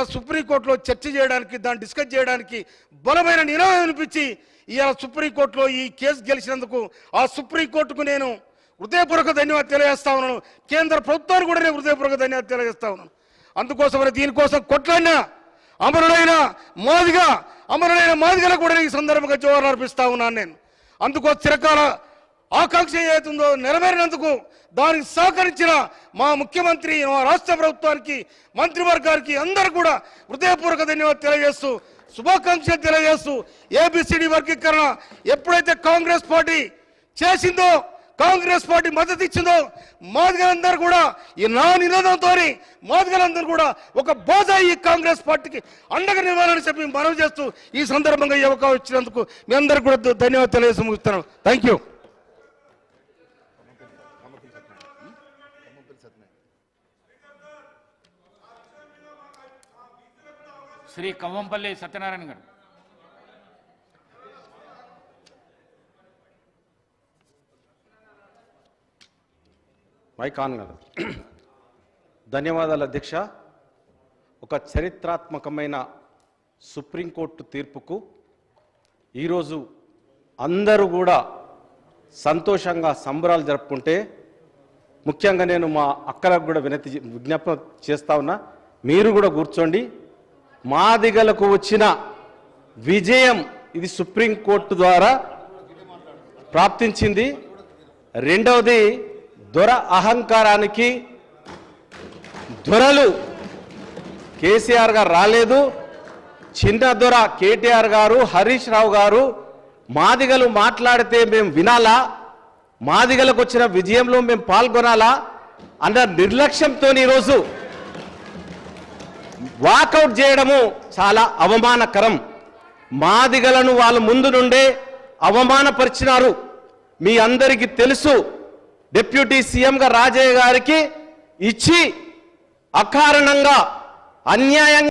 ఇవాళ సుప్రీంకోర్టులో చర్చ చేయడానికి దాన్ని డిస్కస్ చేయడానికి బలమైన నినాదం అనిపించి ఇవాళ సుప్రీంకోర్టులో ఈ కేసు గెలిచినందుకు ఆ సుప్రీంకోర్టుకు నేను హృదయపూర్వక ధన్యవాదాలు తెలియజేస్తా ఉన్నాను. కేంద్ర ప్రభుత్వానికి కూడా నేను హృదయపూర్వక ధన్యవాదాలు తెలియజేస్తా ఉన్నాను. అందుకోసమని దీనికోసం కొట్లాడినా అమరుడైన మాదిగా అమరుడైన మాదిగలకు కూడా ఈ సందర్భంగా జోహార్ అర్పిస్తా ఉన్నాను నేను. అందుకో చిరకాల ఆకాంక్ష ఏదైతుందో నెరవేరినందుకు దానికి సహకరించిన మా ముఖ్యమంత్రి మా రాష్ట్ర ప్రభుత్వానికి మంత్రివర్గానికి అందరూ కూడా హృదయపూర్వక ధన్యవాదాలు తెలియజేస్తూ శుభాకాంక్షలు తెలియజేస్తూ ఏబిసిడి వర్గీకరణ ఎప్పుడైతే కాంగ్రెస్ పార్టీ చేసిందో కాంగ్రెస్ పార్టీ మద్దతు ఇచ్చిందో మాదిగలందరూ కూడా ఈ నా నినాదంతో మాదిగలందరూ కూడా ఒక బోధ ఈ కాంగ్రెస్ పార్టీకి అండగా నివ్వాలని చెప్పి మనవి చేస్తూ ఈ సందర్భంగా ఈ అవకాశం ఇచ్చినందుకు మీ అందరికీ కూడా ధన్యవాదాలు తెలియజేసి ముగిస్తున్నాను. Thank you Sri Kavvampalli Satyanarayana garu mike on కదా. ధన్యవాదాలు అధ్యక్ష. ఒక చరిత్రాత్మకమైన సుప్రీంకోర్టు తీర్పుకు ఈరోజు అందరూ కూడా సంతోషంగా సంబరాలు జరుపుకుంటే ముఖ్యంగా నేను మా అక్కలకు కూడా వినతి విజ్ఞాపన చేస్తా ఉన్నా మీరు కూడా కూర్చోండి. మాదిగలకు వచ్చిన విజయం ఇది సుప్రీంకోర్టు ద్వారా ప్రాప్తించింది. రెండవది దొర అహంకారానికి దొరలు కేసీఆర్ గారు రాలేదు. చిన్న దొర కేటీఆర్ గారు హరీష్ రావు గారు మాదిగలు మాట్లాడితే మేము వినాలా? మాదిగలకు వచ్చిన విజయంలో మేము పాల్గొనాలా అన్న నిర్లక్ష్యంతో ఈరోజు వాకౌట్ చేయడము చాలా అవమానకరం. మాదిగలను వాళ్ళ ముందు నుండే అవమానపరిచినారు. మీ అందరికీ తెలుసు డిప్యూటీ సీఎంగా రాజయ్య గారికి ఇచ్చి అకారణంగా అన్యాయంగా